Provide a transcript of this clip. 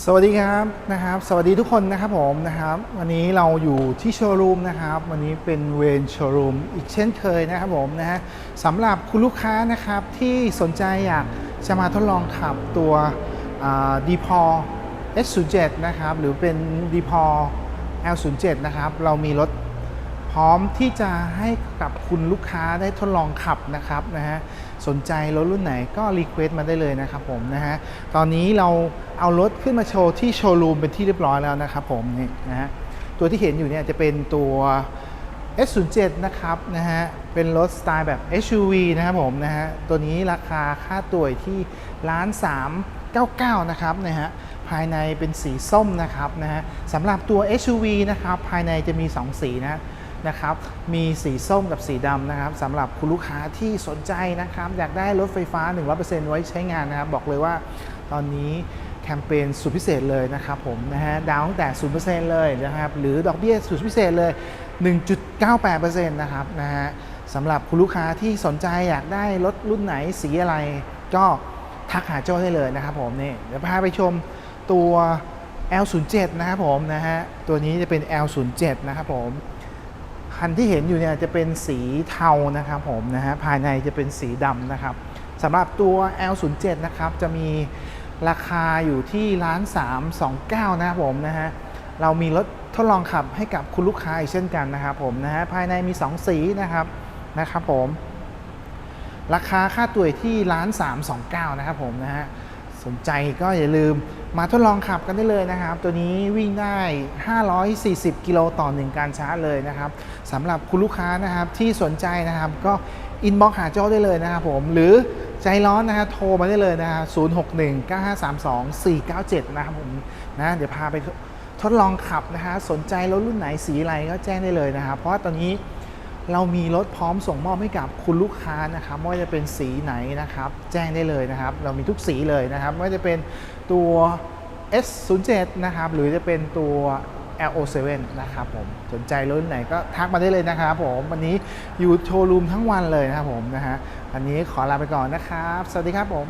สวัสดีครับนะครับ สวัสดีทุกคนนะครับผมนะครับ วันนี้เราอยู่ที่โชว์รูมนะครับ วันนี้เป็นเวนโชว์รูมอีกเช่นเคยนะครับผมนะฮะสำหรับคุณลูกค้านะครับที่สนใจอยากจะมาทดลองขับตัวดีพอ S07 นะครับ หรือเป็น d p o L07 นะครับ เรามีรถพร้อมที่จะให้กับคุณลูกค้าได้ทดลองขับนะครับนะฮะสนใจรถรุ่นไหนก็รีเควสต์มาได้เลยนะครับผมนะฮะตอนนี้เรา เอารถขึ้นมาโชว์ที่โชว์รูมเป็นที่เรียบร้อยแล้วนะครับผมนี่นะฮะตัวที่เห็นอยู่เนี่ยจะเป็นตัว S07 นะครับนะฮะเป็นรถสไตล์แบบ SUV นะครับผมนะฮะตัวนี้ราคาค่าตัวที่ล้าน399 นะครับนะฮะภายในเป็นสีส้มนะครับนะฮะสำหรับตัว SUV นะครับภายในจะมี 2 สีนะนะครับมีสีส้มกับสีดำนะครับสำหรับคุณลูกค้าที่สนใจนะครับ อยากได้รถไฟฟ้า 100%ไว้ใช้งานนะครับ บอกเลยว่าตอนนี้ มเปญสุดพิเศษเลยนะครับผมนะฮะดาวตั้งแต่ 0%เลยนะครับหรือดอกเบี้ยสุดพิเศษเลย 1.98%นะครับนะฮะสำหรับคุณลูกค้าที่สนใจอยากได้รถรุ่นไหนสีอะไร ก็ทักหาโจ้ได้เลยนะครับผมนี่เดี๋ยวพาไปชมตัว L07 นะครับผมนะฮะตัวนี้จะเป็น L07 นะครับผมคันที่เห็นอยู่เนี่ยจะเป็นสีเทานะครับผมนะฮะภายในจะเป็นสีดำนะครับสำหรับตัว L07 นะครับจะมี ราคาอยู่ที่ล้าน329 นะครับผมนะฮะเรามีรถทดลองขับให้กับคุณลูกค้าอีกเช่นกันนะครับผมนะฮะภายในมี 2 สีนะครับนะครับผม ราคาค่าตัวอยู่ที่ล้าน329 นะครับผมนะฮะ สนใจก็อย่าลืมมาทดลองขับกันได้เลยนะครับ ตัวนี้วิ่งได้ 540 กิโลต่อหนึ่งการชาร์จเลยนะครับสำหรับคุณลูกค้านะครับที่สนใจนะครับก็อินบ็อกหาโจ้ได้เลยนะครับผมหรือใจร้อนนะฮะโทรมาได้เลยนะฮะ061 9532 497 นะครับผมนะเดี๋ยวพาไปทดลองขับนะฮะสนใจรถรุ่นไหนสีอะไรก็แจ้งได้เลยนะครับเพราะว่าตอนนี้ เรามีรถพร้อมส่งมอบให้กับคุณลูกค้านะครับไม่ว่าจะเป็นสีไหนนะครับ แจ้งได้เลยนะครับ เรามีทุกสีเลยนะครับไม่ว่าจะเป็นตัว S07 นะครับ หรือจะเป็นตัว LO7 นะครับผมสนใจรุ่นไหนก็ทักมาได้เลยนะครับผม วันนี้อยู่โชว์รูมทั้งวันเลยนะครับผมนะฮะอันนี้ขอลาไปก่อนนะครับ สวัสดีครับผม